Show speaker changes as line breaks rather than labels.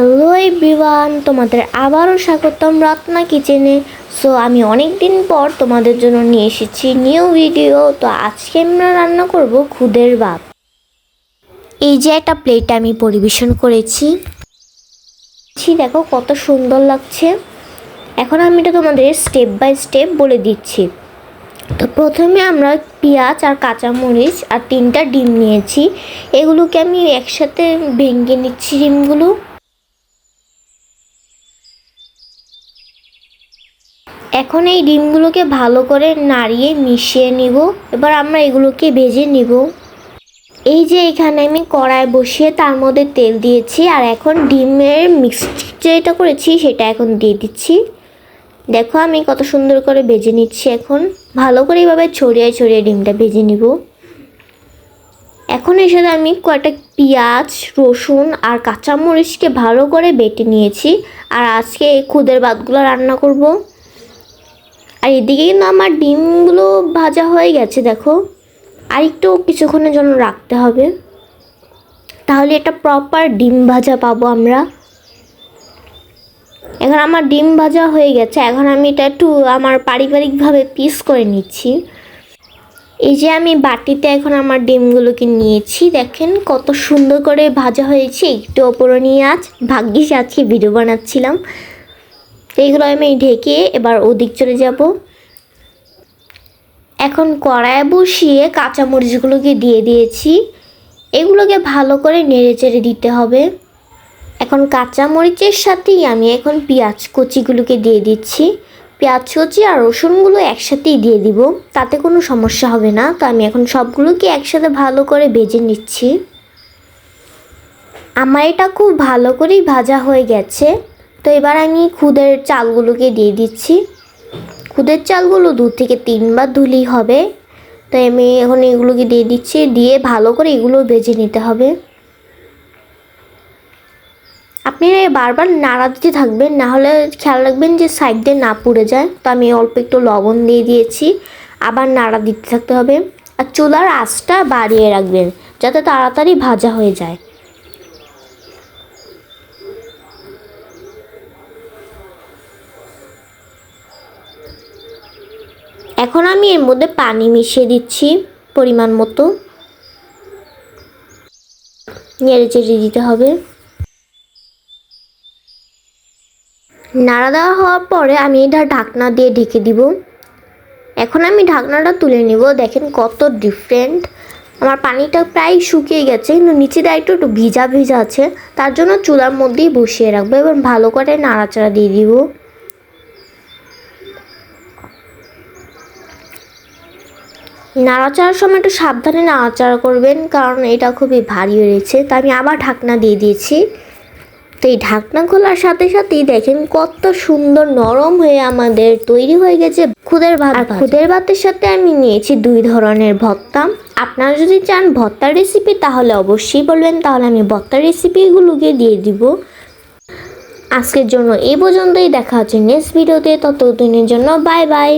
Hello everyone, তোমাদের আবারও স্বাগতম রত্না কিচেনে। সো আমি অনেক দিন পর তোমাদের জন্য নিয়ে এসেছি নিউ ভিডিও। তো আজকে আমরা রান্না করব খুদের ভাত। এই যে একটা প্লেট আমি পরিবেশন করেছি। দেখো কত সুন্দর লাগছে। এখন আমি এটা তোমাদের স্টেপ বাই স্টেপ বলে দিচ্ছি। তো প্রথমে আমরা পেঁয়াজ আর কাঁচামরিচ আর তিনটা ডিম নিয়েছি। এগুলোকে আমি একসাথে ভেঙে নিচ্ছি ডিমগুলো। এখন এই ডিমগুলোকে ভালো করে নাড়িয়ে মিশিয়ে নিব। এবার আমরা এগুলোকে ভেজে নিব। এই যে এখানে আমি কড়াই বসিয়ে তার মধ্যে তেল দিয়েছি আর এখন ডিমের মিক্সড যেটা করেছি, সেটা এখন দিয়ে দিচ্ছি। দেখো আমি কত সুন্দর করে ভেজে নিচ্ছি এখন। ভালো করে এইভাবে ছড়িয়ে ছড়িয়ে ডিমটা ভেজে নিব। এখন এর সাথে আমি কয়েকটা পেঁয়াজ, রসুন আর কাঁচামরিচকে ভালো করে বেটে নিয়েছি। আর আজকে এই খুদের ভাতগুলো রান্না করব। আর এদিকে কিন্তু আমার ডিমগুলো ভাজা হয়ে গেছে, দেখো। আর একটু কিছুক্ষণের জন্য রাখতে হবে। তাহলে এটা প্রপার ডিম ভাজা পাবো আমরা। এখন আমার ডিম ভাজা হয়ে গেছে, এখন আমি এটা একটু আমার পারিবারিকভাবে পিস করে নিচ্ছি। এই যে আমি বাটিতে এখন আমার ডিমগুলোকে নিয়েছি, দেখেন কত সুন্দর করে ভাজা হয়েছে। একটু ওপরে নিয়ে আজ ভাগ্যিস আজকে ভিডিও বানাচ্ছিলাম। এইগুলো আমি ঢেকে এবার ওদিক চলে যাব। এখন কড়ায় বসিয়ে কাঁচামরিচগুলোকে দিয়ে দিয়েছি। এগুলোকে ভালো করে নেড়ে চেড়ে দিতে হবে। এখন কাঁচামরিচের সাথেই আমি এখন পেঁয়াজ কচিগুলোকে দিয়ে দিচ্ছি। পেঁয়াজ, কচি আর রসুনগুলো একসাথেই দিয়ে দিব। তাতে কোনো সমস্যা হবে না। তো আমি এখন সবগুলোকে একসাথে ভালো করে ভেজে নিচ্ছি। আমার এটা খুব ভালো করেই ভাজা হয়ে গেছে। তো এবার আমি খুদের চালগুলোকে দিয়ে দিচ্ছি। খুদের চালগুলো দু থেকে তিনবার ধুলেই হবে। তো আমি এখন এগুলোকে দিয়ে দিচ্ছি, দিয়ে ভালো করে এগুলো ভেজে নিতে হবে। আপনারা বারবার নাড়া দিতে থাকবেন, না হলে খেয়াল রাখবেন যে সাইড দিয়ে না পুড়ে যায়। তো আমি অল্প একটু লবণ দিয়ে দিয়েছি, আবার নাড়া দিতে থাকতে হবে। আর চুলার আঁচটা বাড়িয়ে রাখবেন, যাতে তাড়াতাড়ি ভাজা হয়ে যায়। এখন আমি এর মধ্যে পানি মিশিয়ে দিচ্ছি পরিমাণ মতো। নেড়ে চেড়ে দিতে হবে। নাড়া দেওয়া হওয়ার পরে আমি এটা ঢাকনা দিয়ে ঢেকে দিব। এখন আমি ঢাকনাটা তুলে নিব। দেখেন কত ডিফারেন্ট আমার পানিটা প্রায় শুকিয়ে গেছে, কিন্তু নিচে দিয়ে একটু একটু ভিজা ভিজা আছে। তার জন্য চুলার মধ্যেই বসিয়ে রাখব এবার ভালো করে নাড়াচাড়া দিয়ে দিব। নাড়াচাড়ার সময় একটু সাবধানে নাড়াচাড়া করবেন, কারণ এটা খুবই ভারী রয়েছে। তাই আমি আবার ঢাকনা দিয়ে দিয়েছি। তো এই ঢাকনা খোলার সাথে সাথেই দেখেন কত সুন্দর নরম হয়ে আমাদের তৈরি হয়ে গেছে খুদের ভাত। আর খুদের ভাতের সাথে আমি নিয়েছি দুই ধরনের ভর্তা। আপনারা যদি চান ভর্তার রেসিপি তাহলে অবশ্যই বলবেন। তাহলে আমি ভর্তার রেসিপিগুলোকে দিয়ে দিব। আজকের জন্য এই পর্যন্তই। দেখা হচ্ছে নেক্সট ভিডিওতে ততদিনের জন্য বাই বাই